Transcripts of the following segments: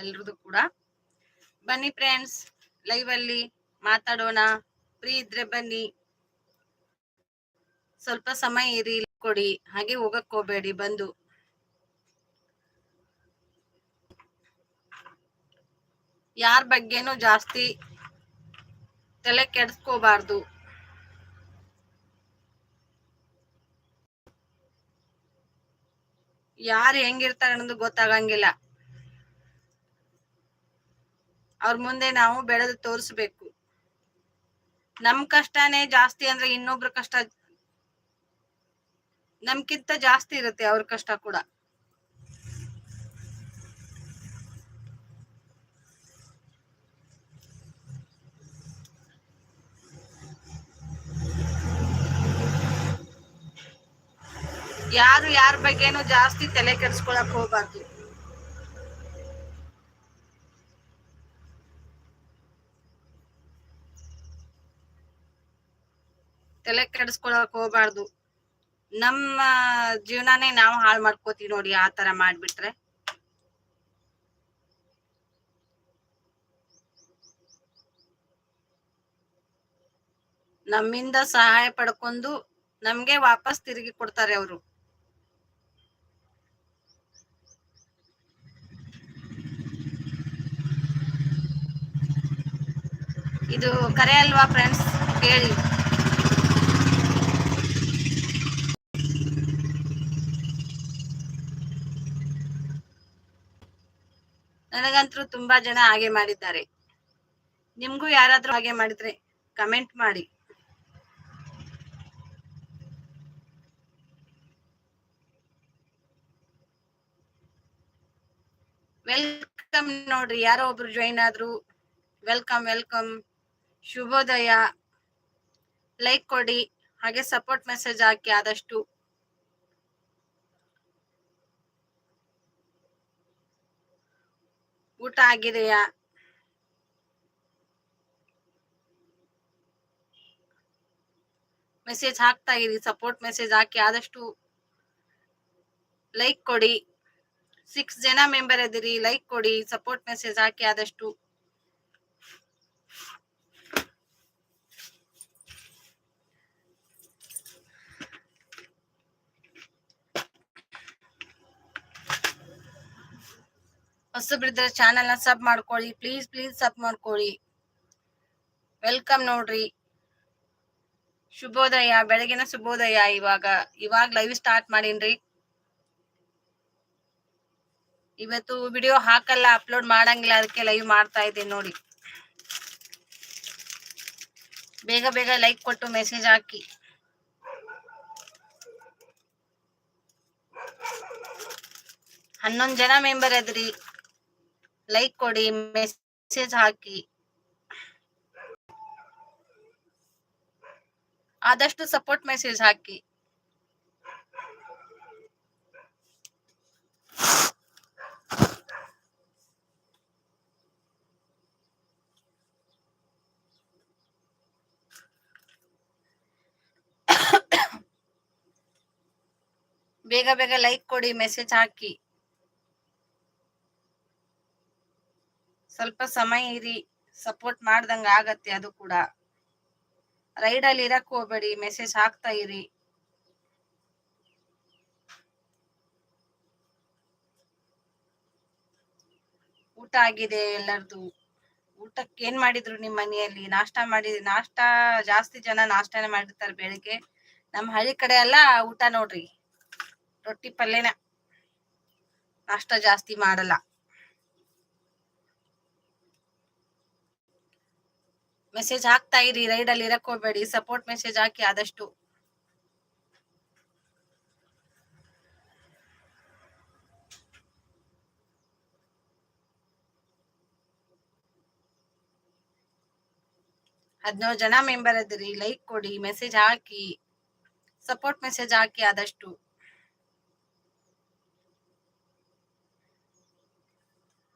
ಎಲ್ರದ್ದು ಕೂಡ. ಬನ್ನಿ friends live ಅಲ್ಲಿ ಮಾತಾಡೋಣ. ಫ್ರೀ ಇದ್ರೆ ಬನ್ನಿ. ಸ್ವಲ್ಪ ಸಮಯ ಇರಿ ಕೊಡಿ. ಹಾಗೆ ಹೋಗಕ್ ಹೋಗ್ಬೇಡಿ, ಬಂದು. ಯಾರ ಬಗ್ಗೆನೂ ಜಾಸ್ತಿ ತಲೆ ಕೆಡ್ಸ್ಕೋಬಾರ್ದು. ಯಾರು ಹೆಂಗಿರ್ತಾರೆ ಅನ್ನೋದು ಗೊತ್ತಾಗಂಗಿಲ್ಲ. ಅವ್ರ ಮುಂದೆ ನಾವು ಬೆಳೆದು ತೋರಿಸ್ಬೇಕು. ನಮ್ ಕಷ್ಟನೇ ಜಾಸ್ತಿ ಅಂದ್ರೆ ಇನ್ನೊಬ್ರ ಕಷ್ಟ ನಮ್ಕಿಂತ ಜಾಸ್ತಿ ಇರುತ್ತೆ ಅವ್ರ ಕಷ್ಟ ಕೂಡ. ಯಾರು ಯಾರ ಬಗ್ಗೆನು ಜಾಸ್ತಿ ತಲೆ ಕೆಡ್ಸ್ಕೊಳಕ್ ಹೋಗ್ಬಾರ್ದು. ತಲೆ ಕೆಡಿಸ್ಕೊಳಕ್ ಹೋಗ್ಬಾರ್ದು. ನಮ್ಮ ಜೀವನಾನೇ ನಾವು ಹಾಳು ಮಾಡ್ಕೋತೀವಿ ನೋಡಿ ಆ ತರ ಮಾಡ್ಬಿಟ್ರೆ. ನಮ್ಮಿಂದ ಸಹಾಯ ಪಡ್ಕೊಂಡು ನಮ್ಗೆ ವಾಪಸ್ ತಿರುಗಿ ಕೊಡ್ತಾರೆ ಅವರು. ಇದು ಕರೆ ಅಲ್ವಾ ಫ್ರೆಂಡ್ಸ್ ಕೇಳಿ. ನನಗಂತೂ ತುಂಬಾ ಜನ ಹಾಗೆ ಮಾಡಿದ್ದಾರೆ. ನಿಮ್ಗೂ ಯಾರಾದ್ರೂ ಹಾಗೆ ಮಾಡಿದ್ರೆ ಕಮೆಂಟ್ ಮಾಡಿ. ವೆಲ್ಕಮ್ ನೋಡ್ರಿ, ಯಾರೋ ಒಬ್ರು ಜಾಯಿನ್ ಆದ್ರು ವೆಲ್ಕಮ್ ವೆಲ್ಕಮ್ ಶುಭೋದಯ. ಲೈಕ್ ಕೊಡಿ, ಹಾಗೆ ಸಪೋರ್ಟ್ ಮೆಸೇಜ್ ಹಾಕಿ ಆದಷ್ಟು. ಊಟ ಆಗಿದೆಯಾ? ಮೆಸೇಜ್ ಹಾಕ್ತಾ ಇರಿ ಸಪೋರ್ಟ್ ಮೆಸೇಜ್ ಹಾಕಿ ಆದಷ್ಟು ಲೈಕ್ ಕೊಡಿ. ಸಿಕ್ಸ್ ಜನ ಮೆಂಬರ್ ಇದ್ದೀರಿ ಲೈಕ್ ಕೊಡಿ ಸಪೋರ್ಟ್ ಮೆಸೇಜ್ ಹಾಕಿ ಆದಷ್ಟು. ಹೊಸಬ್ರಿದ್ರೆ ಚಾನೆಲ್ನ ಸಬ್ ಮಾಡ್ಕೊಳ್ಳಿ. ಪ್ಲೀಸ್ ಪ್ಲೀಸ್ ಸಬ್ ಮಾಡ್ಕೊಳ್ಳಿ. ವೆಲ್ಕಮ್ ನೋಡ್ರಿ. ಶುಭೋದಯ, ಬೆಳಗಿನ ಶುಭೋದಯ ಇವಾಗ. ಇವಾಗ ಲೈವ್ ಸ್ಟಾರ್ಟ್ ಮಾಡೀನ್ರಿ. ಇವತ್ತು ವಿಡಿಯೋ ಹಾಕಲ್ಲ ಅಪ್ಲೋಡ್ ಮಾಡಂಗಿಲ್ಲ, ಅದಕ್ಕೆ ಲೈವ್ ಮಾಡ್ತಾ ಇದ್ದೀನಿ ನೋಡಿ. ಬೇಗ ಬೇಗ ಲೈಕ್ ಕೊಟ್ಟು ಮೆಸೇಜ್ ಹಾಕಿ. ಹನ್ನೊಂದ್ ಜನ ಮೆಂಬರ್ ಅದ್ರಿ. ಲೈಕ್ ಕೊಡಿ ಮೆಸೇಜ್ ಹಾಕಿ ಆದಷ್ಟು ಸಪೋರ್ಟ್ ಮೆಸೇಜ್ ಹಾಕಿ ಬೇಗ ಬೇಗ ಲೈಕ್ ಕೊಡಿ ಮೆಸೇಜ್ ಹಾಕಿ ಸ್ವಲ್ಪ ಸಮಯ ಇರಿ ಸಪೋರ್ಟ್ ಮಾಡ್ದಂಗ ಆಗತ್ತೆ ಅದು ಕೂಡ. ರೈಡ್ ಅಲ್ಲಿ ಇರಕ್ ಹೋಗ್ಬೇಡಿ ಮೆಸೇಜ್ ಹಾಕ್ತಾ ಇರಿ. ಊಟ ಆಗಿದೆ ಎಲ್ಲರದು. ಊಟಕ್ಕೆ ಏನ್ ಮಾಡಿದ್ರು ನಿಮ್ ಮನೆಯಲ್ಲಿ? ನಾಷ್ಟ ಮಾಡಿ ನಾಷ್ಟ ಜಾಸ್ತಿ ಜನ ನಾಷ್ಟನೇ ಮಾಡಿರ್ತಾರೆ ಬೆಳಿಗ್ಗೆ. ನಮ್ ಹಳ್ಳಿ ಕಡೆ ಎಲ್ಲ ಊಟ ನೋಡ್ರಿ. ರೊಟ್ಟಿ ಪಲ್ಯನ. ನಾಷ್ಟ ಜಾಸ್ತಿ ಮಾಡಲ್ಲ. ಮೆಸೇಜ್ ಹಾಕ್ತಾ ಇರಿ ರೈಡ್ ಅಲ್ಲಿ ಇರಕ್ ಹೋಗ್ಬೇಡಿ ಸಪೋರ್ಟ್ ಮೆಸೇಜ್ ಹಾಕಿ ಆದಷ್ಟು. ಹದಿನೇಳು ಜನ ಮೆಂಬರ್ ಅದಿರಿ ಲೈಕ್ ಕೊಡಿ ಮೆಸೇಜ್ ಹಾಕಿ ಸಪೋರ್ಟ್ ಮೆಸೇಜ್ ಹಾಕಿ ಆದಷ್ಟು.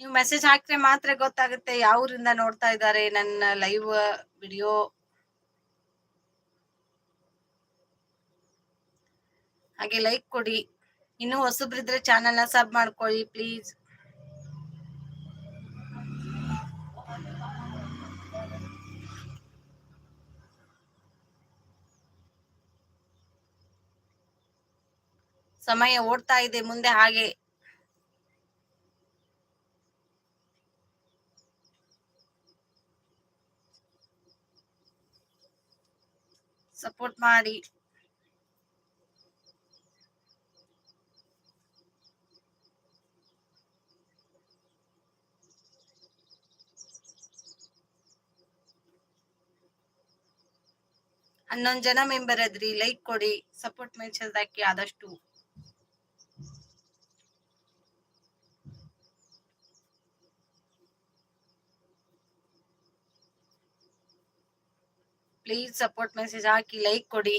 ನೀವು ಮೆಸೇಜ್ ಹಾಕ್ರೆ ಮಾತ್ರ ಗೊತ್ತಾಗುತ್ತೆ ಯಾವ್ರಿಂದ ನೋಡ್ತಾ ಇದ್ದಾರೆ ನನ್ನ ಲೈವ್ ವಿಡಿಯೋ ಹಾಗೆ ಲೈಕ್ ಕೊಡಿ. ಇನ್ನು ಹೊಸಬ್ರಿದ್ರೆ ಚಾನೆಲ್ ಸಬ್ ಮಾಡ್ಕೊಳ್ಳಿ ಪ್ಲೀಸ್ ಸಮಯ ಓಡ್ತಾ ಇದೆ, ಮುಂದೆ ಹಾಗೆ. ಸಪೋರ್ಟ್ ಮಾಡಿ ಹನ್ನೊಂದ್ ಜನ ಮೆಂಬರ್ ಅದ್ರಿ ಲೈಕ್ ಕೊಡಿ ಸಪೋರ್ಟ್ ಮೆನ್ಷನ್ ಹಾಕಿ ಆದಷ್ಟು. ಪ್ಲೀಸ್ ಸಪೋರ್ಟ್ ಮೆಸೇಜ್ ಹಾಕಿ ಲೈಕ್ ಕೊಡಿ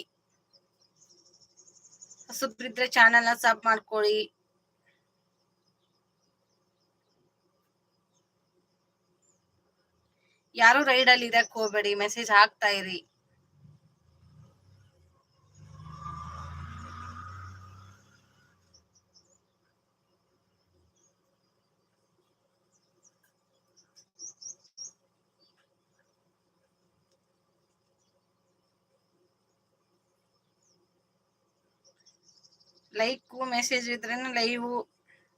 ಹೊಸಬ್ರಿದ್ರೆ ಚಾನೆಲ್ನ ಸಬ್ ಮಾಡ್ಕೊಳ್ಳಿ ಯಾರು ರೈಡ್ ಅಲ್ಲಿ ಇರಕ್ ಹೋಗ್ಬೇಡಿ ಮೆಸೇಜ್ ಹಾಕ್ತಾ ಇರಿ. ಲೈಕ್ ಮೆಸೇಜ್ ಇದ್ರೇನೆ ಲೈವ್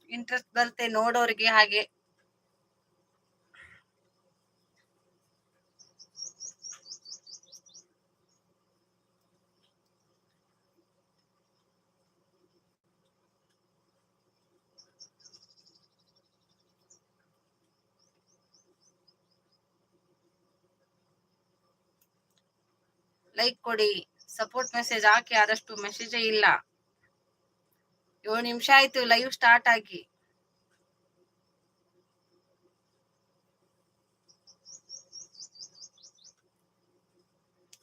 ಇಂಟ್ರೆಸ್ಟ್ ಬರುತ್ತೆ ನೋಡೋರಿಗೆ ಹಾಗೆ. ಲೈಕ್ ಕೊಡಿ ಸಪೋರ್ಟ್ ಮೆಸೇಜ್ ಹಾಕಿ ಆದಷ್ಟು ಮೆಸೇಜೇ ಇಲ್ಲ. ಏಳು ನಿಮಿಷ ಆಯ್ತು ಲೈವ್ ಸ್ಟಾರ್ಟ್ ಆಗಿ.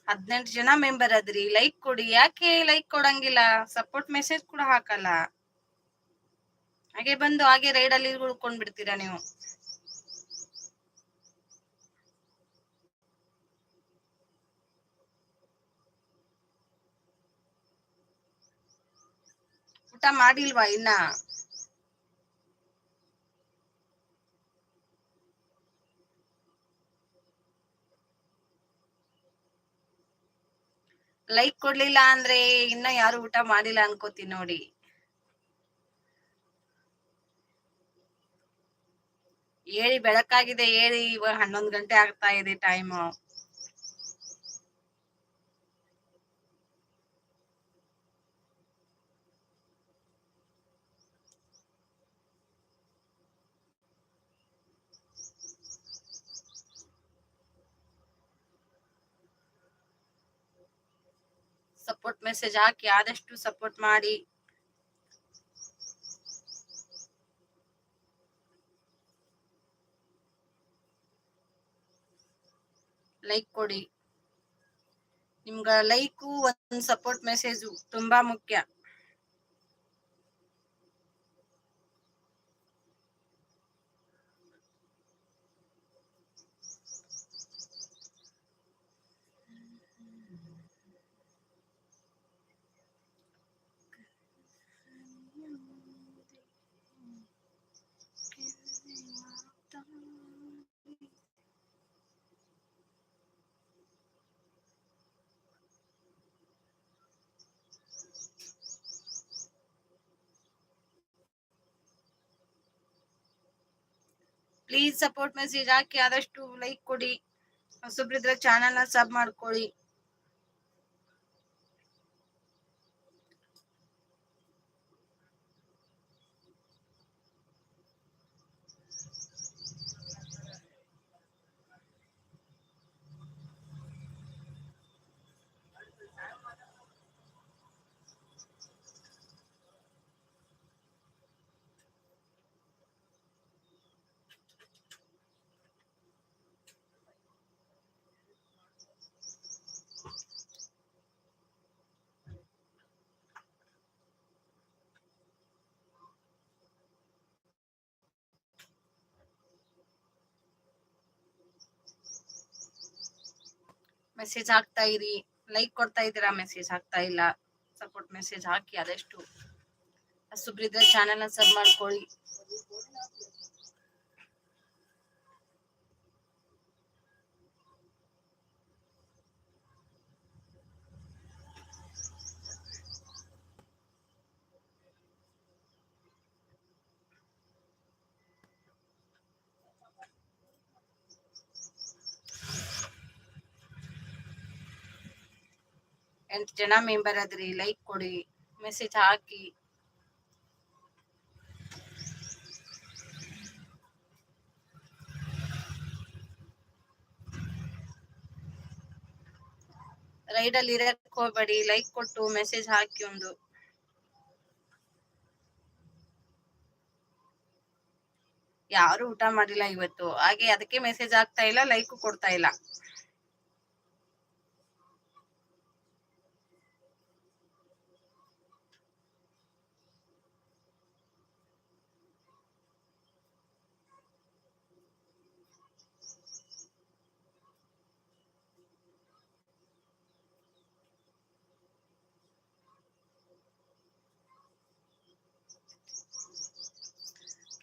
ಹದಿನೆಂಟು ಜನ ಮೆಂಬರ್ ಅದ್ರಿ ಲೈಕ್ ಕೊಡಿ. ಯಾಕೆ ಲೈಕ್ ಕೊಡಂಗಿಲ್ಲ? ಸಪೋರ್ಟ್ ಮೆಸೇಜ್ ಕೂಡ ಹಾಕಲ್ಲ. ಹಾಗೆ ಬಂದು, ಹಾಗೆ ರೈಡ್ ಅಲ್ಲಿ ಉಳ್ಕೊಂಡ್ ಬಿಡ್ತೀರಾ ನೀವು? ಊಟ ಮಾಡಿಲ್ವಾ ಇನ್ನ? ಲೈಕ್ ಕೊಡ್ಲಿಲ್ಲ ಅಂದ್ರೆ ಇನ್ನ ಯಾರು ಊಟ ಮಾಡಿಲ್ಲ ಅನ್ಕೋತೀನಿ ನೋಡಿ. ಹೇಳಿ ಬೆಳಕಾಗಿದೆ, ಹೇಳಿ ಇವಾಗ ಹನ್ನೊಂದು ಗಂಟೆ ಆಗ್ತಾ ಇದೆ ಟೈಮ್ ಸಪೋರ್ಟ್ ಮೆಸೇಜ್ ಹಾಕಿ ಆದಷ್ಟು ಸಪೋರ್ಟ್ ಮಾಡಿ. ಲೈಕ್ ಕೊಡಿ. ನಿಮ್ಗ ಲೈಕು ಒಂದ್ ಸಪೋರ್ಟ್ ಮೆಸೇಜು ತುಂಬಾ ಮುಖ್ಯ. ಪ್ಲೀಸ್ ಸಪೋರ್ಟ್ ಮೆಸೇಜ್ ಹಾಕಿ ಆದಷ್ಟು ಲೈಕ್ ಕೊಡಿ. ಹೊಸಬ್ರಿದ್ರೆ ಚಾನೆಲ್ನ ಸಬ್ ಮಾಡ್ಕೊಳ್ಳಿ. ಮೆಸೇಜ್ ಹಾಕ್ತಾ ಇರಿ. ಲೈಕ್ ಕೊಡ್ತಾ ಇದ್ದೀರಾ? ಮೆಸೇಜ್ ಹಾಕ್ತಾ ಇಲ್ಲ. ಸಪೋರ್ಟ್ ಮೆಸೇಜ್ ಹಾಕಿ ಆದಷ್ಟು. ಹೊಸಬ್ರಿದ್ರೆ ಚಾನೆಲ್ ಸಬ್ ಮಾಡ್ಕೊಳ್ಳಿ. ಜನ ಮೆಂಬರ್ ಅದ್ರಿ ಲೈಕ್ ಕೊಡಿ ಮೆಸೇಜ್ ಹಾಕಿ. ರೈಡಲ್ಲಿ ಇರಕ್ ಹೋಗ್ಬೇಡಿ ಲೈಕ್ ಕೊಟ್ಟು ಮೆಸೇಜ್ ಹಾಕಿ ಒಂದು. ಯಾರು ಊಟ ಮಾಡಿಲ್ಲ ಇವತ್ತು, ಹಾಗೆ ಅದಕ್ಕೆ ಮೆಸೇಜ್ ಆಗ್ತಾ ಇಲ್ಲ ಲೈಕ್ ಕೊಡ್ತಾ ಇಲ್ಲ.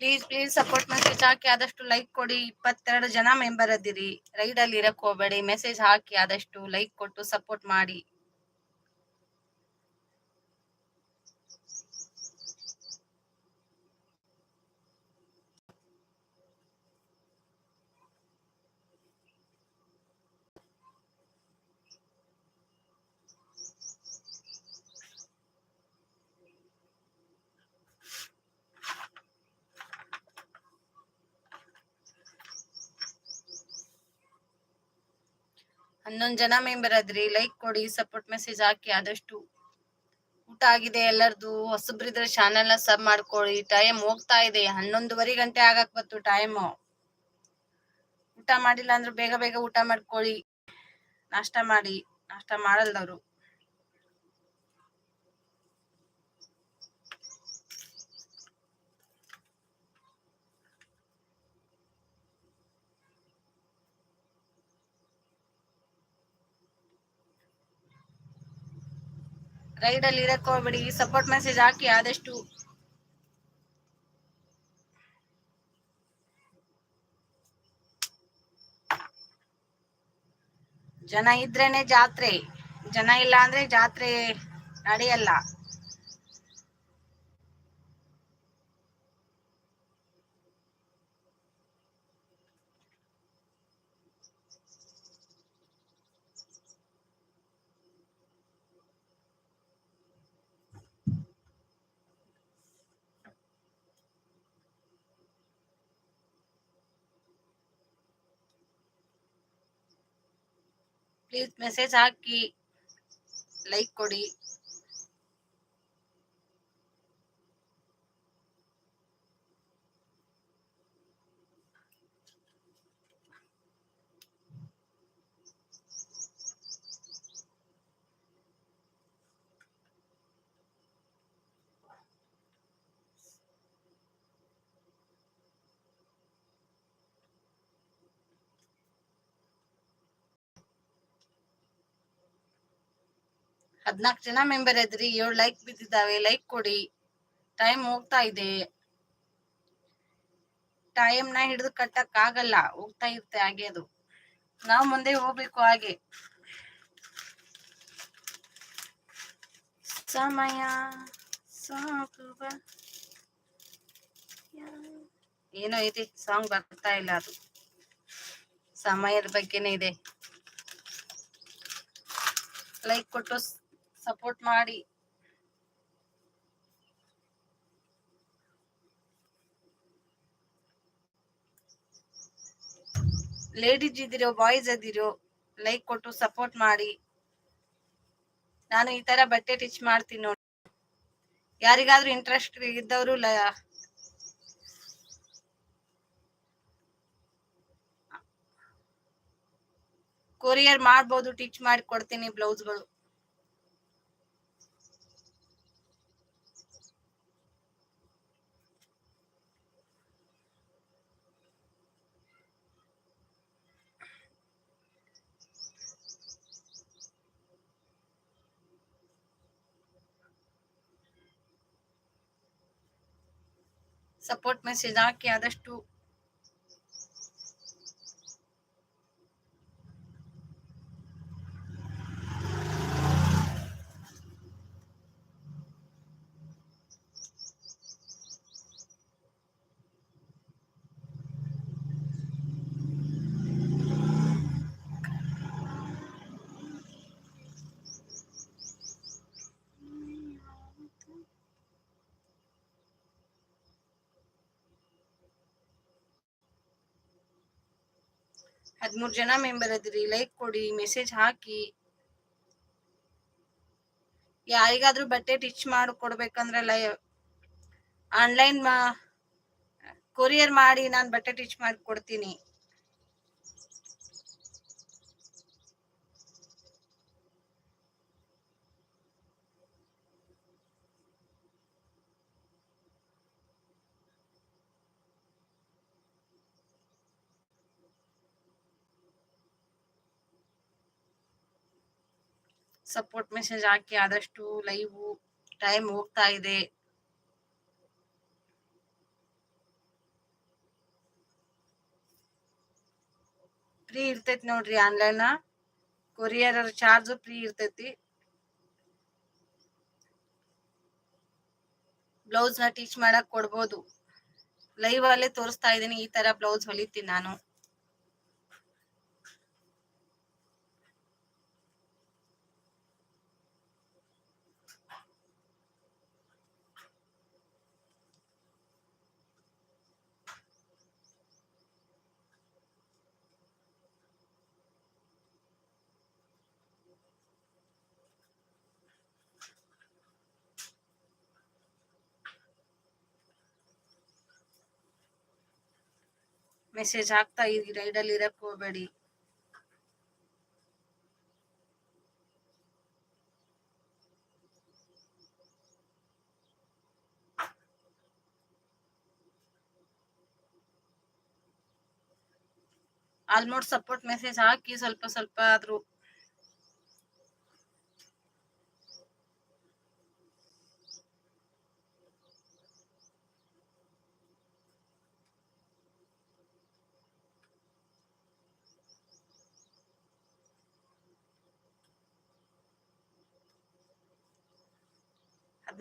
ಪ್ಲೀಸ್ ಪ್ಲೀಸ್ ಸಪೋರ್ಟ್ ಮೆಸೇಜ್ ಹಾಕಿ ಆದಷ್ಟು ಲೈಕ್ ಕೊಡಿ. ಇಪ್ಪತ್ತೆರಡು ಜನ ಮೆಂಬರ್ ಅದಿರಿ. ರೈಡ್ ಅಲ್ಲಿ ಇರಕ್ ಹೋಗ್ಬೇಡಿ. ಮೆಸೇಜ್ ಹಾಕಿ ಆದಷ್ಟು ಲೈಕ್ ಕೊಟ್ಟು ಸಪೋರ್ಟ್ ಮಾಡಿ. ಹನ್ನೊಂದ್ ಜನ ಮೆಂಬರ್ ಅದ್ರಿ ಲೈಕ್ ಕೊಡಿ ಸಪೋರ್ಟ್ ಮೆಸೇಜ್ ಹಾಕಿ ಆದಷ್ಟು ಊಟ ಆಗಿದೆ ಎಲ್ಲರದು. ಹೊಸಬ್ರಿದ್ರೆ ಶಾನೆಲ್ಲ ಸಬ್ ಮಾಡ್ಕೊಳ್ಳಿ ಟೈಮ್ ಹೋಗ್ತಾ ಇದೆ. ಹನ್ನೊಂದುವರೆ ಗಂಟೆ ಆಗಕ್ ಬತ್ತು ಟೈಮ್ ಊಟ ಮಾಡಿಲ್ಲ ಅಂದ್ರೆ ಬೇಗ ಬೇಗ ಊಟ ಮಾಡ್ಕೊಳ್ಳಿ ನಾಷ್ಟ ಮಾಡಿ. ನಾಷ್ಟ ಮಾಡಲ್ದವ್ರು. ರೈಡ್ ಅಲ್ಲಿ ಇರಕ್ ಹೋಗ್ಬೇಡಿ. ಸಪೋರ್ಟ್ ಮೆಸೇಜ್ ಹಾಕಿ ಆದಷ್ಟು ಜನ ಇದ್ರೇನೆ ಜಾತ್ರೆ. ಜನ ಇಲ್ಲ ಅಂದ್ರೆ ಜಾತ್ರೆ ನಡೆಯಲ್ಲ. ಪ್ಲೀಸ್ ಮೆಸೇಜ್ ಹಾಕಿ ಲೈಕ್ ಕೊಡಿ ಹದ್ನಾಲ್ಕು ಜನ ಮೆಂಬರ್ ಇದ್ರಿ, ಏಳು ಲೈಕ್ ಬಿದ್ದಿದ್ದಾವೆ ಲೈಕ್ ಕೊಡಿ. ಟೈಮ್ ಹೋಗ್ತಾ ಇದೆ. ಟೈಮ್ನ ಹಿಡಿದು ಕಟ್ಟಕ್ ಆಗಲ್ಲ, ಹೋಗ್ತಾ ಇರುತ್ತೆ ಹಾಗೆ ಅದು. ನಾವ್ ಮುಂದೆ ಹೋಗ್ಬೇಕು ಹಾಗೆ. ಸಮಯ ಸಾಗುವ. ಏನೋ ಇದೆ ಸಾಂಗ್ ಬರ್ತಾ ಇಲ್ಲ ಅದು. ಸಮಯದ ಬಗ್ಗೆನೇ ಇದೆ. ಲೈಕ್ ಕೊಟ್ಟು ಸಪೋರ್ಟ್ ಮಾಡಿ. ಲೇಡೀಸ್ ಇದ್ದೀರೋ ಬಾಯ್ಸ್ ಇದ್ದೀರೋ ಲೈಕ್ ಕೊಟ್ಟು ಸಪೋರ್ಟ್ ಮಾಡಿ. ನಾನು ಈ ತರ ಬಟ್ಟೆ ಟಿಚ್ ಮಾಡ್ತೀನಿ ನೋಡಿ. ಯಾರಿಗಾದ್ರೂ ಇಂಟ್ರೆಸ್ಟ್ ಇದ್ದವರು ಕೊರಿಯರ್ ಮಾಡ್ಬೋದು ಟಿಚ್ ಮಾಡಿ ಕೊಡ್ತೀನಿ ಬ್ಲೌಸ್ಗಳು ಸಪೋರ್ಟ್ ಮೆಸೇಜ್ ಹಾಕಿ ಆದಷ್ಟು ಹದ್ಮೂರ್ ಜನ ಮೆಂಬರ್ ಅದಿರಿ ಲೈಕ್ ಕೊಡಿ ಮೆಸೇಜ್ ಹಾಕಿ. ಯಾರಿಗಾದ್ರೂ ಬಟ್ಟೆ ಟಿಚ್ ಮಾಡಿ ಕೊಡ್ಬೇಕಂದ್ರೆ ಲೈ ಆನ್ಲೈನ್ ಮಾ ಕೊರಿಯರ್ ಮಾಡಿ ನಾನು ಬಟ್ಟೆ ಟಿಚ್ ಮಾಡಿ ಕೊಡ್ತೀನಿ ಸಪೋರ್ಟ್ ಮೆಸೇಜ್ ಹಾಕಿ ಆದಷ್ಟು ಲೈವ್ ಟೈಮ್ ಹೋಗ್ತಾ ಇದೆ. ಫ್ರೀ ಇರ್ತೈತಿ ನೋಡ್ರಿ ಆನ್ಲೈನ್ ಕೊರಿಯರ್ ಚಾರ್ಜ್ ಫ್ರೀ ಇರ್ತೈತಿ. ಬ್ಲೌಸ್ನ ಟೀಚ್ ಮಾಡಕ್ ಕೊಡ್ಬೋದು. ಲೈವ್ ಅಲ್ಲೇ ತೋರಿಸ್ತಾ ಇದೀನಿ ಈ ತರ ಬ್ಲೌಸ್ ಹೊಲಿತೀನಿ ನಾನು. ಮೆಸೇಜ್ ಹಾಕ್ತಾ ಇರಿ ರೈಡಲ್ಲಿ ಇರಕ್ ಹೋಗ್ಬೇಡಿ. ಆಲ್ಮೋಸ್ಟ್ ಸಪೋರ್ಟ್ ಮೆಸೇಜ್ ಹಾಕಿ ಸ್ವಲ್ಪ ಸ್ವಲ್ಪ ಆದ್ರೂ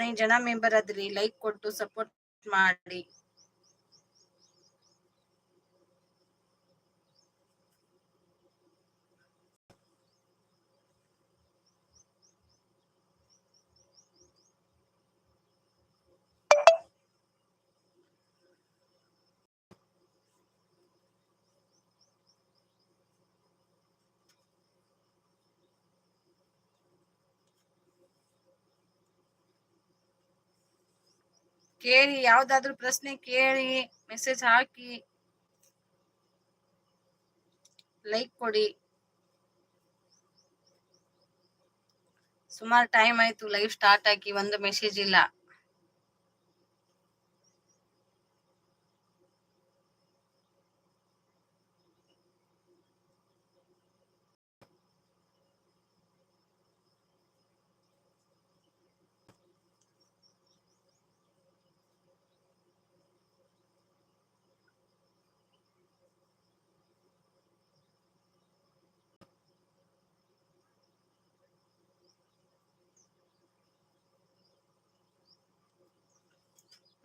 ಹದಿನೈದು ಜನ ಮೆಂಬರ್ ಅದ್ರಿ ಲೈಕ್ ಕೊಟ್ಟು ಸಪೋರ್ಟ್ ಮಾಡಿ. ಕೇಳಿ, ಯಾವ್ದಾದ್ರು ಪ್ರಶ್ನೆ ಕೇಳಿ ಮೆಸೇಜ್ ಹಾಕಿ. ಲೈಕ್ ಕೊಡಿ. ಸುಮಾರು ಟೈಮ್ ಆಯ್ತು ಲೈವ್ ಸ್ಟಾರ್ಟ್ ಆಗಿ, ಒಂದು ಮೆಸೇಜ್ ಇಲ್ಲ.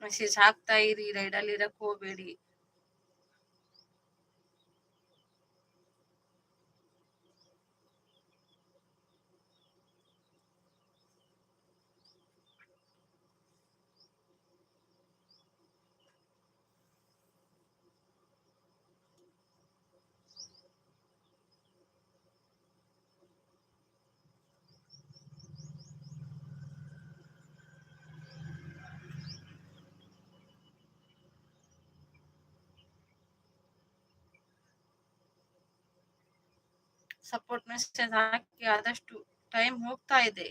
ಮೆಸೇಜ್ ಹಾಕ್ತಾ ಇರಿ ರೈಡಲ್ಲಿ ಇರಕ್ ಹೋಗ್ಬೇಡಿ. ಸಪೋರ್ಟ್ ಮೆಸೇಜ್ ಹಾಕಿ ಆದಷ್ಟು ಟೈಮ್ ಹೋಗ್ತಾ ಇದೆ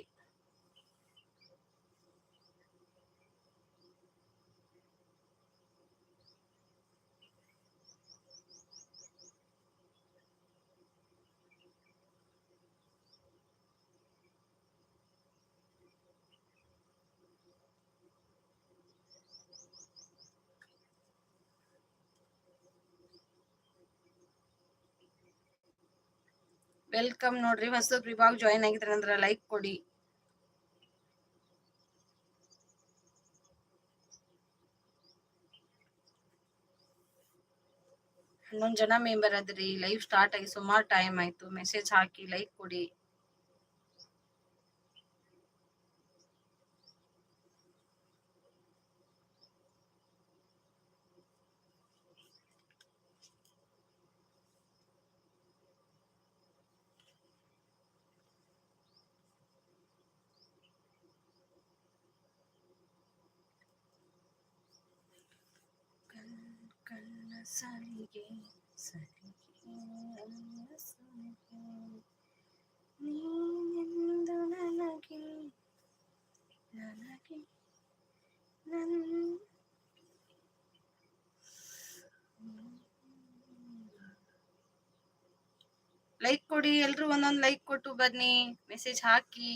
ವೆಲ್ಕಮ್ ನೋಡ್ರಿ. ಹೊಸಬ್ರು ಇವಾಗ ಜಾಯಿನ್ ಆಗಿದ್ರೆ ಅಂದ್ರ ಲೈಕ್ ಕೊಡಿ. ಹನ್ನೊಂದು ಜನ ಮೆಂಬರ್ ಅದ್ರಿ. ಲೈವ್ ಸ್ಟಾರ್ಟ್ ಆಗಿ ಸುಮಾರು ಟೈಮ್ ಆಯ್ತು. ಮೆಸೇಜ್ ಹಾಕಿ ಲೈಕ್ ಕೊಡಿ. ಸಲಿಗೆ ಸಲಿಗೆ ಸಲಿಗೆ ನೀನೆಂದು ನನಗೆ ನನಗೆ ನನ್ನ ಲೈಕ್ ಕೊಡಿ ಎಲ್ರು ಒಂದೊಂದ್ ಲೈಕ್ ಕೊಟ್ಟು ಬನ್ನಿ ಮೆಸೇಜ್ ಹಾಕಿ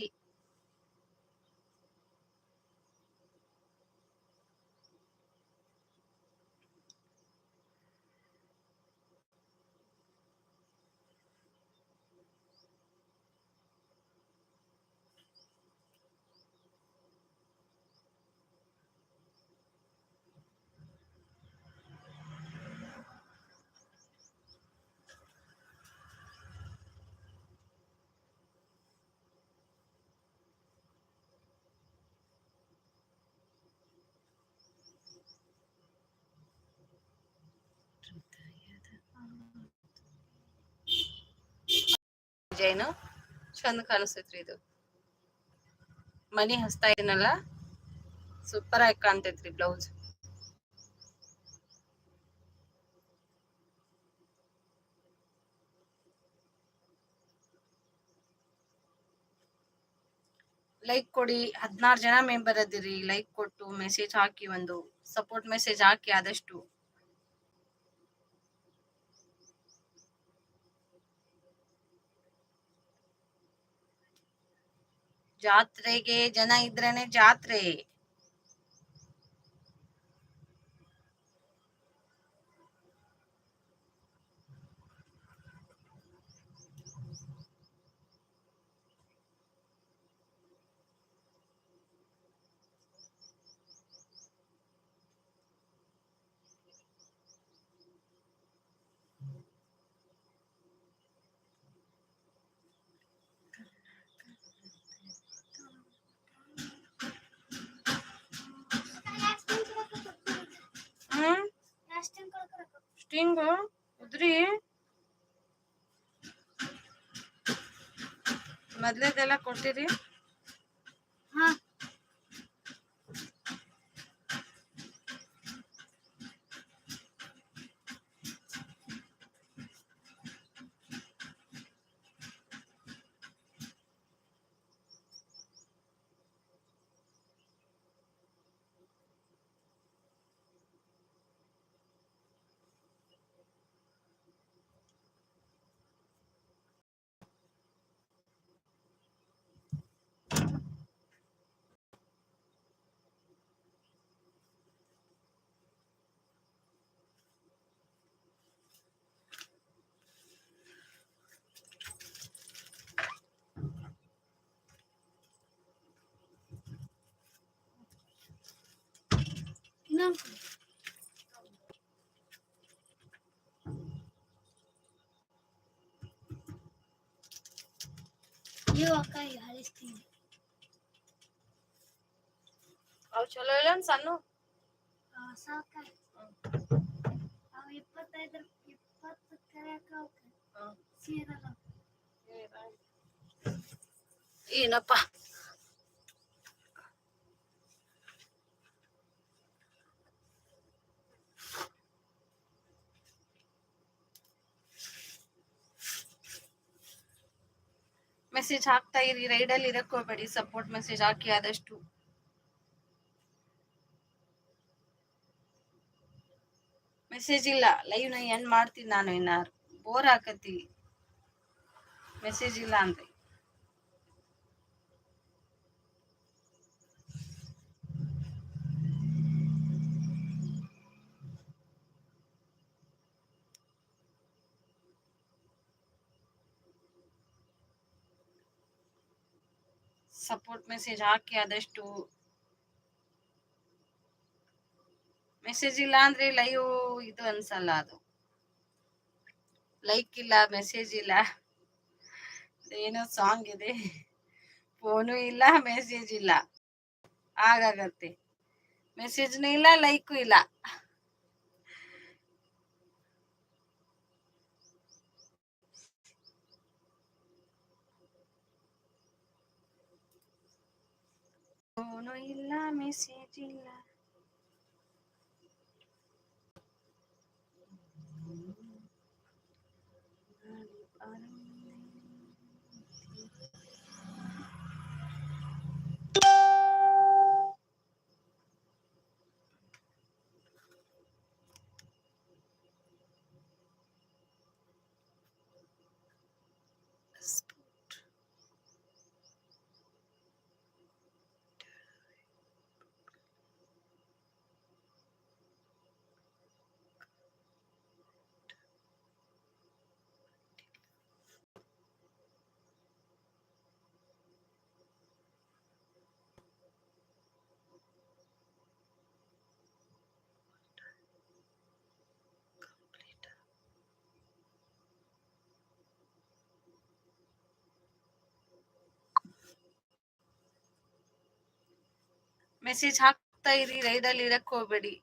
ಡಿಸೈನು ಚಂದ ಕಾಣಿಸ್ತೈತ್ರಿ ಇದು. ಮನಿ ಹಸ್ತಾ ಇದೀನಲ್ಲ? ಸೂಪರ್ ಆಗಿ ಕಾಣ್ತೈತ್ರಿ ಬ್ಲೌಸ್ ಲೈಕ್ ಕೊಡಿ. ಹದಿನಾರು ಜನ ಮೆಂಬರ್ ಅದಿರಿ. ಲೈಕ್ ಕೊಟ್ಟು ಮೆಸೇಜ್ ಹಾಕಿ ಒಂದು ಸಪೋರ್ಟ್ ಮೆಸೇಜ್ ಹಾಕಿ ಆದಷ್ಟು. ಜಾತ್ರೆಗೆ ಜನ ಇದ್ರೇನೆ ಜಾತ್ರೆ. ಸ್ಟಿಂಗ್ ಉದ್ರಿ. ಮೊದ್ಲೇದೆಲ್ಲ ಕೊಟ್ಟಿರಿ. ನೀವು ಅಕ್ಕ ಈಗ ಹಳಿಸ್ತೀನಿ ಅವ್ ಚಲೋ ಇಲ್ಲ ಸಣ್ಣ ಹೊಸ ಅಕ್ಕ ಅವ್ ಇಪ್ಪತ್ತೈದು ಇಪ್ಪತ್ತು ಕರೆಯಕ್ಕ ಅವಕ್ಕ ಸೀರಲ್ಲ ಏನಪ್ಪ Message ಹಾಕ್ತಾ ಇರಿ ರೈಡಲ್ಲಿ ಇರಕ್ ಹೋಗ್ಬೇಡಿ ಸಪೋರ್ಟ್ ಮೆಸೇಜ್ ಹಾಕಿ ಆದಷ್ಟು. ಮೆಸೇಜ್ ಇಲ್ಲ ಲೈವ್ನ ಏನ್ ಮಾಡ್ತೀನಿ ನಾನು ಇನ್ನಾರು. ಬೋರ್ ಹಾಕತಿ ಮೆಸೇಜ್ ಇಲ್ಲ ಅಂದ್ರೆ. ಸಪೋರ್ಟ್ ಮೆಸೇಜ್ ಹಾಕಿ ಆದಷ್ಟು ಮೆಸೇಜ್ ಇಲ್ಲ ಅಂದ್ರೆ ಲೈವ್ ಇದು ಅನ್ಸಲ್ಲ ಅದು. ಲೈಕ್ ಇಲ್ಲ ಮೆಸೇಜ್ ಇಲ್ಲ. ಏನೋ ಸಾಂಗ್ ಇದೆ. ಫೋನು ಇಲ್ಲ ಮೆಸೇಜ್ ಇಲ್ಲ. ಹಾಗಾಗತ್ತೆ ಮೆಸೇಜ್ನೂ ಇಲ್ಲ ಲೈಕು ಇಲ್ಲ. ಫೋನು ಇಲ್ಲ ಮೆಸೇಜ್ ಇಲ್ಲ ಮೆಸೇಜ್ ಹಾಕ್ತಾ ಇರಿ ಅಲ್ಲಿ ಇರಕ್ ಹೋಗ್ಬೇಡಿ.